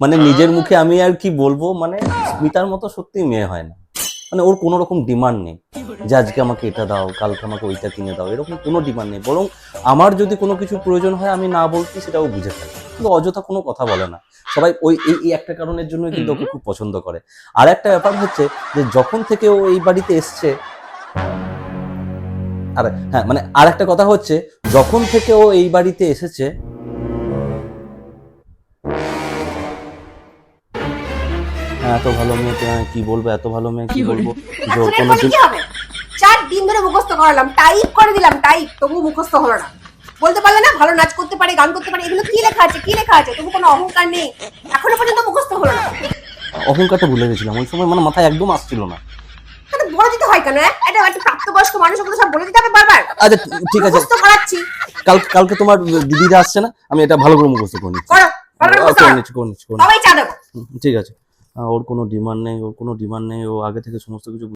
মানে নিজের মুখে আমি আর কি বলব মানে স্মিতার মতো সত্যি মেয়ে হয় না। মানে ওর কোনো রকম ডিমান্ড নেই যে আজকে আমাকে এটা দাও কালকে আমাকে ওইটা কিনে দাও এরকম কোনো ডিমান্ড নেই। বরং আমার যদি কোনো কিছু প্রয়োজন হয় আমি না বলছি সেটাও বুঝে থাকি কিন্তু অযথা কোনো কথা বলে না। সবাই ওই এই একটা কারণের জন্য কিন্তু ওকে খুব পছন্দ করে। আর একটা ব্যাপার হচ্ছে যে যখন থেকে ও এই বাড়িতে এসছে আর হ্যাঁ মানে আর একটা কথা হচ্ছে যখন থেকে ও এই বাড়িতে এসেছে এত ভালো মেয়েকে হ্যাঁ, কি বলব এত ভালো মেয়ে কি বলব? কোনো চার দিন ধরে মুখস্থ করালাম টাইপ করে দিলাম টাইপ তবু মুখস্থ হলো না। বলতে পারলে না ভালো নাচ করতে পারে গান করতে পারে এগুলো কি লেখা আছে কি লেখা আছে? তবু কোনো অহংকার নেই। এখনও পর্যন্ত মুখস্থ হলো না। অহংকারটা ভুলে গেছিলাম ওই সময় মানে মাথায় একদম আসছিল না। তাহলে বলে দিতে হয় কেন হ্যাঁ? এটা একটা প্রাপ্তবয়স্ক মানুষ তো সব বলে দিতে হবে বারবার। আচ্ছা ঠিক আছে। মুখস্থ করাচ্ছি। কাল কালকে তোমার দিদিরা আসছে না আমি এটা ভালো করে মুখস্থ করে নিচ্ছি। করো মুখস্থ করো। চা দেবো। ঠিক আছে। ওর কোনো ডিমান্ড নেই ওর কোনো ডিমান্ড নেই ও আগে থেকে সমস্ত কিছু